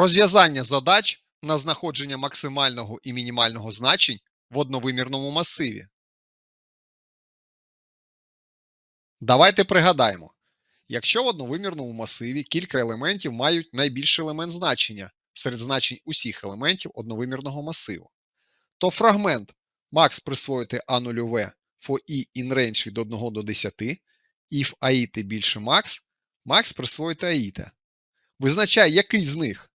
Розв'язання задач на знаходження максимального і мінімального значень в одновимірному масиві. Давайте пригадаємо. Якщо в одновимірному масиві кілька елементів мають найбільший елемент значення серед значень усіх елементів одновимірного масиву, то фрагмент max присвоїти a 0 for i in range від 1 до 10, if аїти більше max, max присвоїти аїте. Визначай, який з них.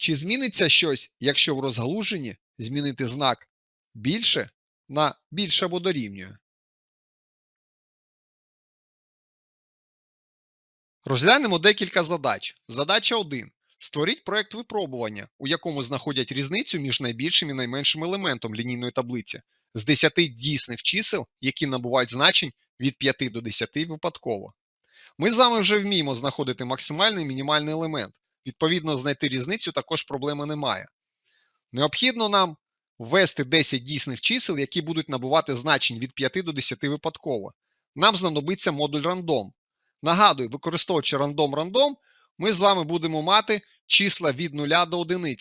Чи зміниться щось, якщо в розгалуженні змінити знак більше на більше або дорівнює? Розглянемо декілька задач. Задача 1. Створіть проект випробування, у якому знаходять різницю між найбільшим і найменшим елементом лінійної таблиці з 10 дійсних чисел, які набувають значень від 5 до 10 випадково. Ми з вами вже вміємо знаходити максимальний і мінімальний елемент. Відповідно, знайти різницю також проблеми немає. Необхідно нам ввести 10 дійсних чисел, які будуть набувати значень від 5 до 10 випадково. Нам знадобиться модуль рандом. Нагадую, використовуючи рандом-рандом, ми з вами будемо мати числа від 0 до 1.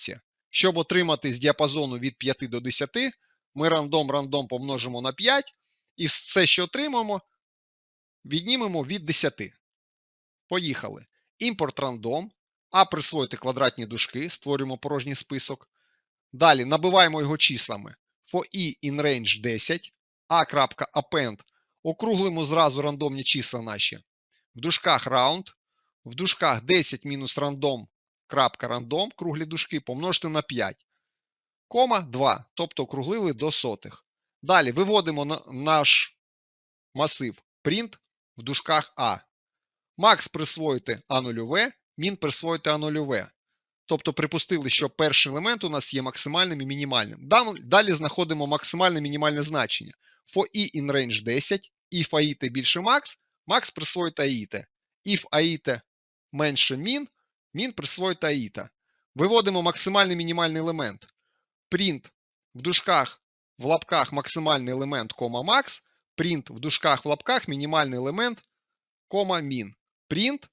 Щоб отримати з діапазону від 5 до 10, ми рандом-рандом помножимо на 5, і все, що отримаємо, віднімемо від 10. Поїхали. Імпорт рандом, а присвоїти квадратні дужки, створюємо порожній список. Далі набиваємо його числами. For i in range 10, a.append, округлимо зразу рандомні числа наші. В дужках round, в дужках 10 мінус рандом, крапка круглі дужки, помножити на 5, кома 2, тобто округлили до сотих. Далі виводимо на наш масив print в дужках A. Max присвоїти А0В, min присвоїти А0В. Тобто припустили, що перший елемент у нас є максимальним і мінімальним. Далі знаходимо максимальне мінімальне значення. For i in range 10, if аїте більше max, max присвоїть аїте. If аїте менше min, min присвоїть аїта. Виводимо максимальний мінімальний елемент. Print в дужках в лапках максимальний елемент, кома max, print в дужках в лапках мінімальний елемент, кома min. Print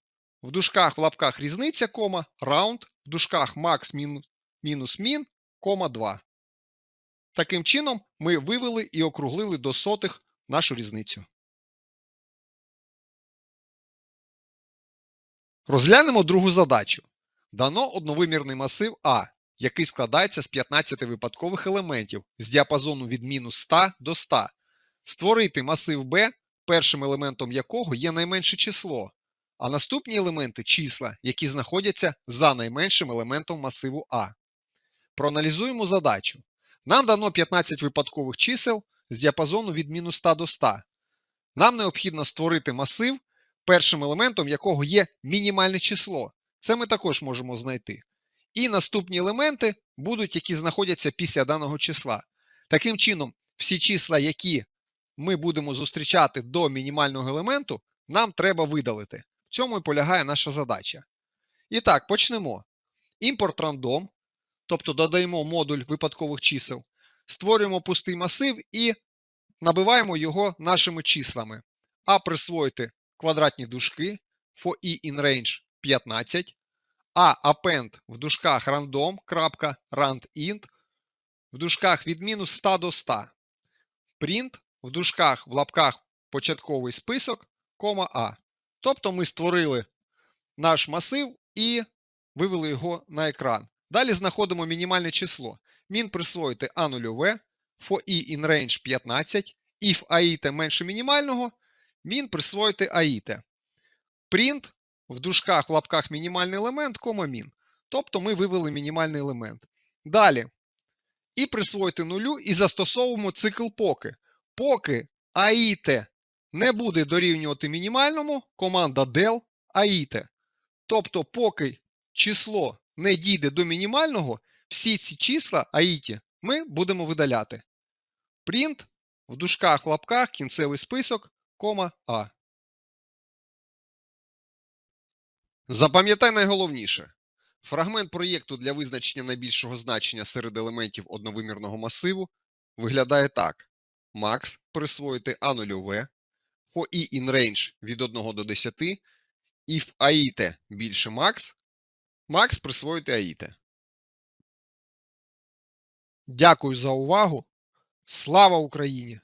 в дужках в лапках різниця, кома, round, в дужках max мінус min, кома 2. Таким чином, ми вивели і округлили до сотих нашу різницю. Розглянемо другу задачу. Дано одновимірний масив А, який складається з 15 випадкових елементів з діапазону від мінус 100 до 100. Створити масив Б, першим елементом якого є найменше число, а наступні елементи числа, які знаходяться за найменшим елементом масиву А. Проаналізуємо задачу. Нам дано 15 випадкових чисел з діапазону від мінус 100 до 100. Нам необхідно створити масив, першим елементом якого є мінімальне число. Це ми також можемо знайти. І наступні елементи будуть, які знаходяться після даного числа. Таким чином, всі числа, які ми будемо зустрічати до мінімального елементу, нам треба видалити. Цьому і полягає наша задача. І так, почнемо. Імпорт рандом, тобто додаємо модуль випадкових чисел, створюємо пустий масив і набиваємо його нашими числами. А присвоїти квадратні дужки for i in range 15, а append в дужках random, крапка, randint, в дужках від мінус 100 до 100. Print в дужках в лапках початковий список, кома А. Тобто ми створили наш масив і вивели його на екран. Далі знаходимо мінімальне число. Min присвоїти А0В, for i in range 15, if аїте менше мінімального, min присвоїти аїте. Print в дужках в лапках мінімальний елемент, кома min. Тобто ми вивели мінімальний елемент. Далі. І присвоїти нулю і застосовуємо цикл поки. Поки аїте не буде дорівнювати мінімальному, команда del аїте. Тобто, поки число не дійде до мінімального, всі ці числа аїті ми будемо видаляти. Print в дужках лапках кінцевий список, кома А. Запам'ятай найголовніше. Фрагмент проєкту для визначення найбільшого значення серед елементів одновимірного масиву виглядає так. Max присвоїти А0В, по І in range від 1 до 10. If Аїте більше max, max присвоїти Аїте. Дякую за увагу. Слава Україні!